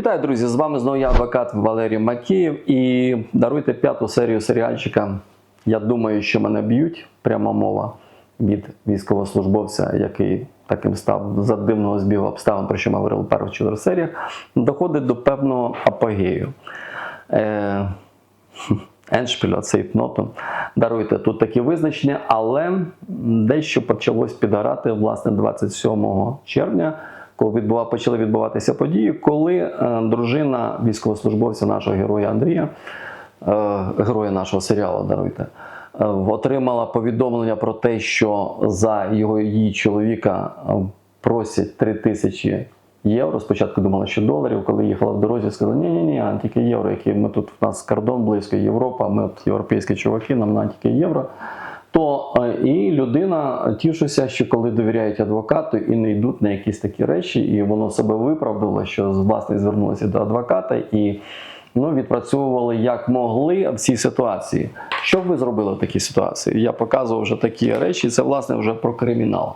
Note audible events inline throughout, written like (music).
Вітаю, друзі! З вами знову я, адвокат Валерій Макіїв. І даруйте п'яту серію серіальчика. Я думаю, що мене б'ють. Пряма мова від військовослужбовця, який таким став за дивного збігу обставин, про що ми говорили в перших чотирьох серіях, доходить до певного апогею. Е, (laughs) Еншпіля, цейтноту. Даруйте тут такі визначення, але дещо почалось підгорати власне 27 червня, коли почали відбуватися події, коли е, дружина військовослужбовця нашого героя Андрія, е, героя нашого серіалу, даруйте, е, отримала повідомлення про те, що за його її чоловіка просять 3 тисячі євро. Спочатку думала, що доларів, коли їхала в дорозі, сказала, ні, ні, ні, тільки євро, які ми тут в нас кордон близько, Європа, ми от європейські чуваки, нам на тільки євро. То е, і людина тішиться, що коли довіряють адвокату і не йдуть на якісь такі речі, і воно себе виправдало, що власне звернулося до адвоката і ну, відпрацьовували як могли в цій ситуації. Що б ви зробили в такій ситуації? Я показував вже такі речі. Це власне вже про кримінал.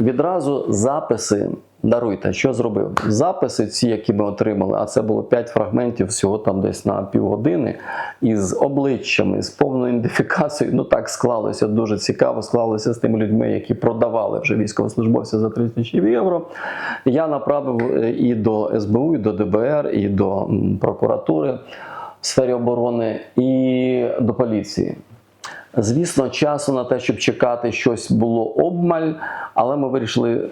Відразу записи. Даруйте, що зробив? Записи, ці, які ми отримали, а це було 5 фрагментів всього там десь на півгодини, із обличчями, з повною ідентифікацією. Ну так склалося дуже цікаво. Склалося з тими людьми, які продавали вже військовослужбовця за 30 тисяч євро. Я направив е, і до СБУ, і до ДБР, і до прокуратури в сфері оборони, і до поліції. Звісно, часу на те, щоб чекати щось було обмаль, але ми вирішили.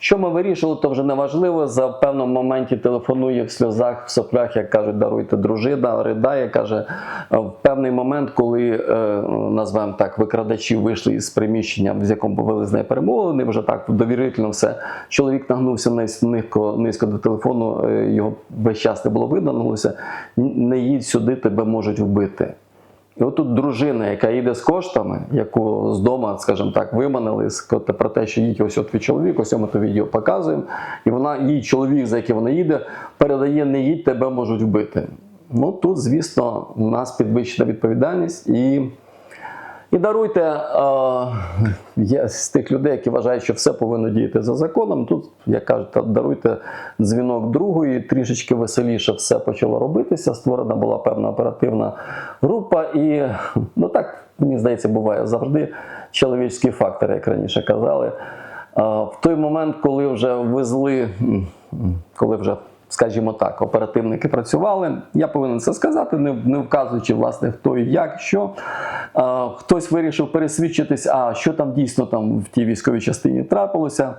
Що ми вирішили, то вже не важливо. За певному моменті телефонує в сльозах, в соплях, як кажуть, даруйте дружина, ридає. Каже, в певний момент, коли е, назвемо так, викрадачі вийшли із приміщення, з якому повели з нею перемовини, вже так довірительно все. Чоловік нагнувся низько, низько до телефону, е, його весь час не було видно, нагнувся. Не їдь сюди, тебе можуть вбити. І отут дружина, яка їде з коштами, яку з дома, скажімо так, виманили про те, що їдь ось от твій чоловік, ось ми то відео показуємо. І вона, їй чоловік, за яким вона їде, передає не їдь, тебе можуть вбити. Ну тут, звісно, у нас підвищена відповідальність і. І даруйте, е, є з тих людей, які вважають, що все повинно діяти за законом. Тут, як кажуть, даруйте дзвінок другої, трішечки веселіше все почало робитися. Створена була певна оперативна група, і ну так мені здається, буває завжди чоловічський фактор, як раніше казали. Е, В той момент, коли вже везли, коли вже скажімо так, оперативники працювали. Я повинен це сказати, не, не вказуючи, власне, хто і як, що. Е, хтось вирішив пересвідчитись, а що там дійсно там в тій військовій частині трапилося,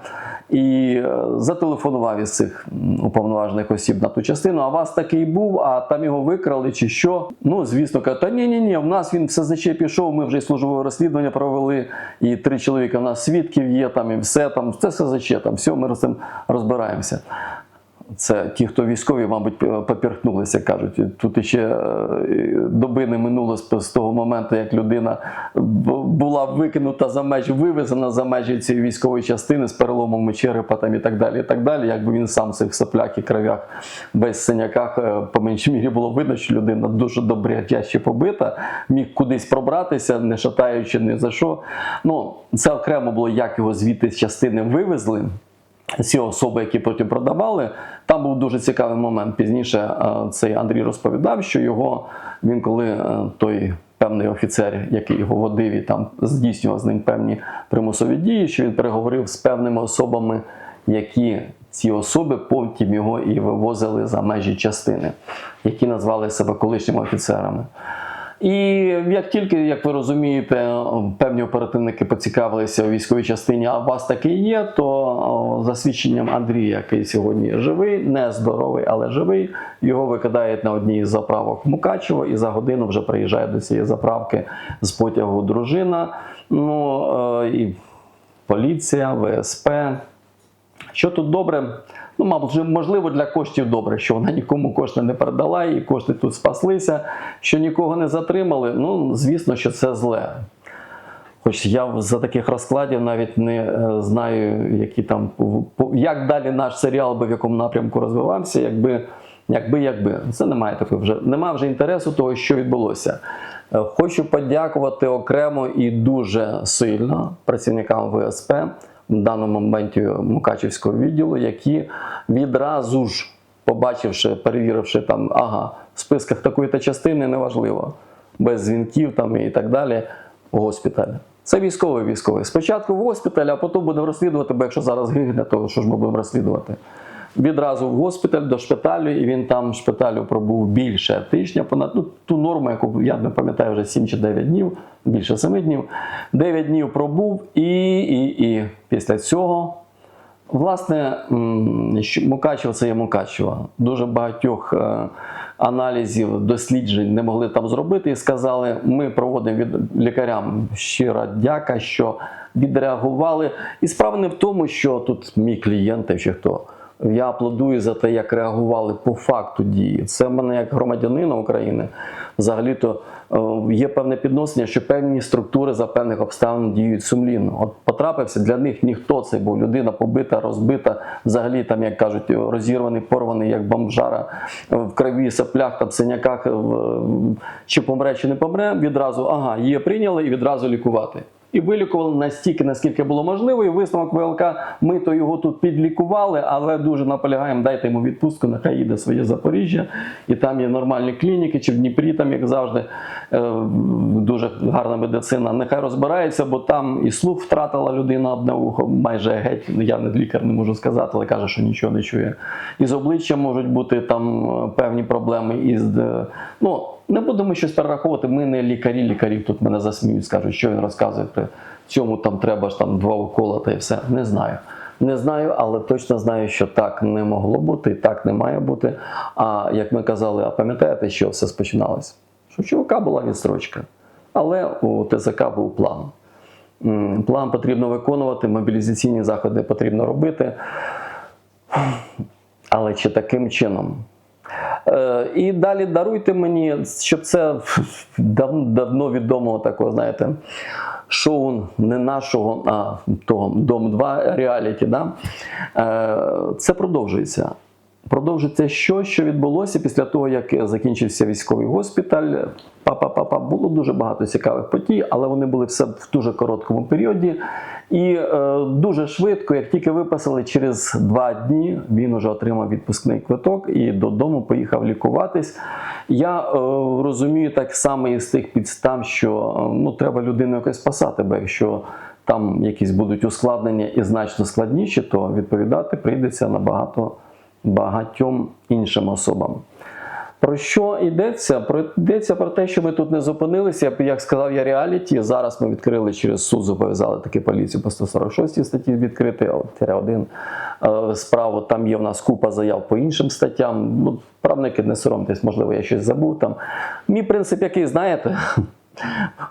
і е, зателефонував із цих уповноважених осіб на ту частину. А вас такий був, а там його викрали чи що. Ну, звісно, каже, та ні, ні, в нас він все значить пішов. Ми вже і службове розслідування провели, і три чоловіка в нас свідків є там, і все там, це все заче, там, все, ми з цим розбираємося. Це ті, хто військові, мабуть, поперхнулися, кажуть. Тут іще е, доби не минуло з того моменту, як людина була викинута за межі, вивезена за межі цієї військової частини з переломами черепа там і так далі. і так далі. Якби він сам в цих соплях і кровях без синяках, е, по меншій мірі було видно, що людина дуже добряче побита, міг кудись пробратися, не шатаючи ні за що. Ну, це окремо було, як його звідти з частини вивезли ці особи, які потім продавали, там був дуже цікавий момент. Пізніше е, цей Андрій розповідав, що його він, коли е, той певний офіцер, який його водив і там здійснював з ним певні примусові дії, що він переговорив з певними особами, які ці особи потім його і вивозили за межі частини, які назвали себе колишніми офіцерами. І як тільки, як ви розумієте, певні оперативники поцікавилися у військовій частині, а у вас таке є, то за свідченням Андрія, який сьогодні живий, не здоровий, але живий, його викидають на одній із заправок Мукачево, і за годину вже приїжджає до цієї заправки з потягу дружина. Ну е, і поліція, ВСП. Що тут добре? Ну, мабуть, можливо, для коштів добре, що вона нікому кошти не передала, і кошти тут спаслися, що нікого не затримали. Ну, звісно, що це зле. Хоч я за таких розкладів навіть не е, знаю, які там як далі наш серіал би в якому напрямку розвивався, якби, якби, якби. Це немає такого вже. Немає вже інтересу того, що відбулося. Е, Хочу подякувати окремо і дуже сильно працівникам ВСП в даному моменті Мукачівського відділу, які відразу ж побачивши, перевіривши там, ага, в списках такої-то частини неважливо, без дзвінків там і так далі, в госпіталь. Це військовий військовий. Спочатку в госпіталь, а потім будемо розслідувати, бо якщо зараз гигне, то що ж ми будемо розслідувати? Відразу в госпіталь до шпиталю, і він там в шпиталю пробув більше тижня, понад ну, ту норму, яку я не пам'ятаю вже 7 чи 9 днів, більше 7 днів. 9 днів пробув, і, і, і після цього Власне, м, що- Мукачево це є Мукачево. Дуже багатьох е, аналізів, досліджень не могли там зробити і сказали, ми проводимо від лікарям щира дяка, що відреагували. І справа не в тому, що тут мій клієнт чи хто. Я аплодую за те, як реагували по факту дії. Це в мене як громадянина України. Взагалі-то е, є певне підношення, що певні структури за певних обставин діють сумлінно. От потрапився для них ніхто це був. Людина побита, розбита, взагалі там, як кажуть, розірваний, порваний, як бомжара в крові, соплях, там синяках, чи помре, чи не помре. Відразу ага, її прийняли і відразу лікувати. І вилікували настільки, наскільки було можливо, і висновок ВЛК, ми то його тут підлікували, але дуже наполягаємо, дайте йому відпустку, нехай їде своє Запоріжжя, і там є нормальні клініки, чи в Дніпрі, там, як завжди, е, дуже гарна медицина. Нехай розбирається, бо там і слух втратила людина одне ухо, майже геть. Ну, Я не лікар, не можу сказати, але каже, що нічого не чує. І з обличчям можуть бути там е, певні проблеми. Із, е, ну, не будемо щось перераховувати. Ми не лікарі, лікарів тут мене засміють, скажуть, що він розказує. При цьому там треба ж там два укола та і все. Не знаю. Не знаю, але точно знаю, що так не могло бути, так не має бути. А як ми казали, а пам'ятаєте, що все спочиналось? Що в чувака була відстрочка, але у ТЗК був план. План потрібно виконувати, мобілізаційні заходи потрібно робити. Але чи таким чином? Е, І далі даруйте мені, що це дав- давно відомого такого, знаєте, шоу не нашого, а того Дом 2 реаліті. Да? Е, Це продовжується. Продовжується що, що відбулося після того, як закінчився військовий госпіталь. Па-па-па-па, було дуже багато цікавих подій, але вони були все в дуже короткому періоді. І е, дуже швидко, як тільки виписали, через два дні він вже отримав відпускний квиток і додому поїхав лікуватись. Я е, розумію так само із тих підстав, що е, ну, треба людину якось спасати, бо якщо там якісь будуть ускладнення і значно складніші, то відповідати прийдеться набагато багатьом іншим особам. Про що йдеться? Про йдеться про те, що ми тут не зупинилися. Як сказав я реаліті, зараз ми відкрили через суд, зобов'язали таки поліцію по 146 статті відкрити, один е, справу. Там є в нас купа заяв по іншим статтям. Ну, правники, не соромтесь, можливо, я щось забув там. Мій принцип, який знаєте. (laughs)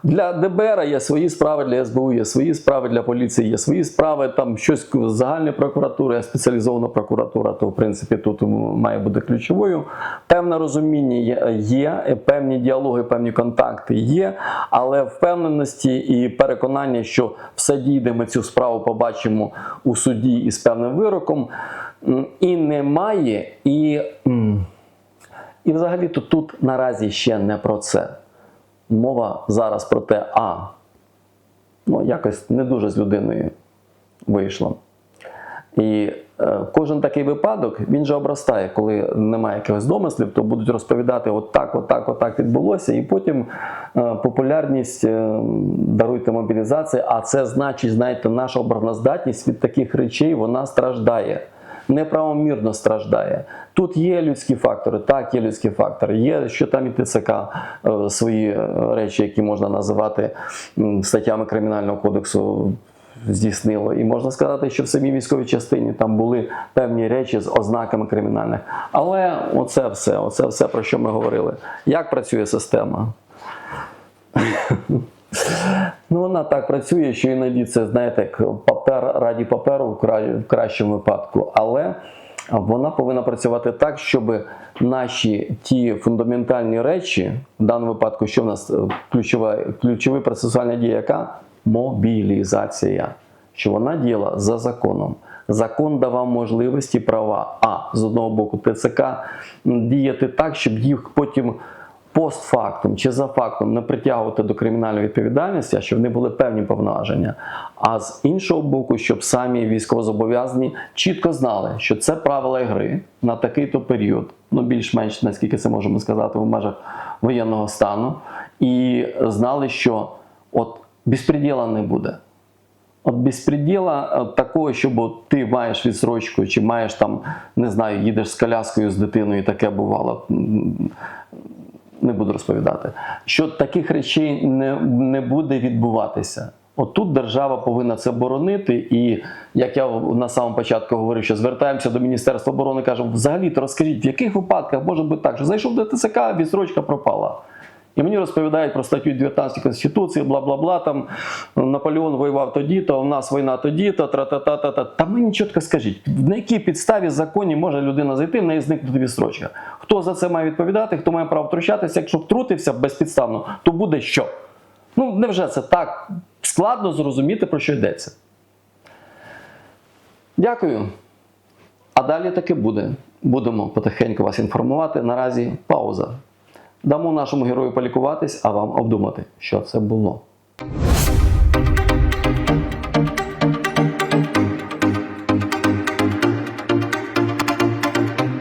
Для ДБР є свої справи, для СБУ є свої справи, для поліції є свої справи. Там щось з загальної прокуратури, спеціалізована прокуратура, то в принципі тут має бути ключовою. Певне розуміння є- певні діалоги, певні контакти є, але впевненості і переконання, що все дійде, ми цю справу побачимо у суді із певним вироком, і немає, і, і взагалі то тут наразі ще не про це мова зараз про те, а ну, якось не дуже з людиною вийшло. І е, кожен такий випадок він же обростає, коли немає якихось домислів, то будуть розповідати, от так, от так, от так відбулося, і потім е, популярність е, даруйте мобілізації, а це значить, знаєте, наша обороноздатність від таких речей вона страждає. Неправомірно страждає. Тут є людські фактори, так, є людські фактори. Є, що там і ТЦК е, свої е, речі, які можна називати статтями Кримінального кодексу, здійснило. І можна сказати, що в самій військовій частині там були певні речі з ознаками кримінальних. Але оце все, оце все, про що ми говорили. Як працює система? (laughs) Ну, вона так працює, що іноді це, знаєте, папер раді паперу в кра- в кращому випадку. Але вона повинна працювати так, щоб наші ті фундаментальні речі, в даному випадку, що в нас е, ключова, ключова процесуальна дія, яка мобілізація, що вона діяла за законом. Закон давав можливості права, а з одного боку ТЦК діяти так, щоб їх потім постфактум чи за фактом не притягувати до кримінальної відповідальності, а щоб вони були певні повноваження. А з іншого боку, щоб самі військовозобов'язані чітко знали, що це правила гри на такий-то період, ну більш-менш наскільки це можемо сказати, в межах воєнного стану, і знали, що от безпреділа не буде. От безпреділа е, такого, щоб от ти маєш відсрочку, чи маєш там, не знаю, їдеш з коляскою з дитиною, таке бувало. Не буду розповідати. Що таких речей не, не буде відбуватися. Отут держава повинна це боронити. І як я на самому початку говорив, що звертаємося до Міністерства оборони, кажемо, взагалі то розкажіть, в яких випадках може бути так, що зайшов до ТЦК, відсрочка пропала. І мені розповідають про статтю 19 Конституції, бла бла бла. Там Наполеон воював тоді, то у нас війна тоді, то тра-та-та-та-та. Та мені чітко скажіть, на якій підставі законі може людина зайти, в неї зникнути відстрочка? Хто за це має відповідати, хто має право втручатися? Якщо втрутився безпідставно, то буде що? Ну, невже це так складно зрозуміти, про що йдеться? Дякую. А далі таки буде. Будемо потихеньку вас інформувати. Наразі пауза. Дамо нашому герою полікуватись, а вам обдумати, що це було.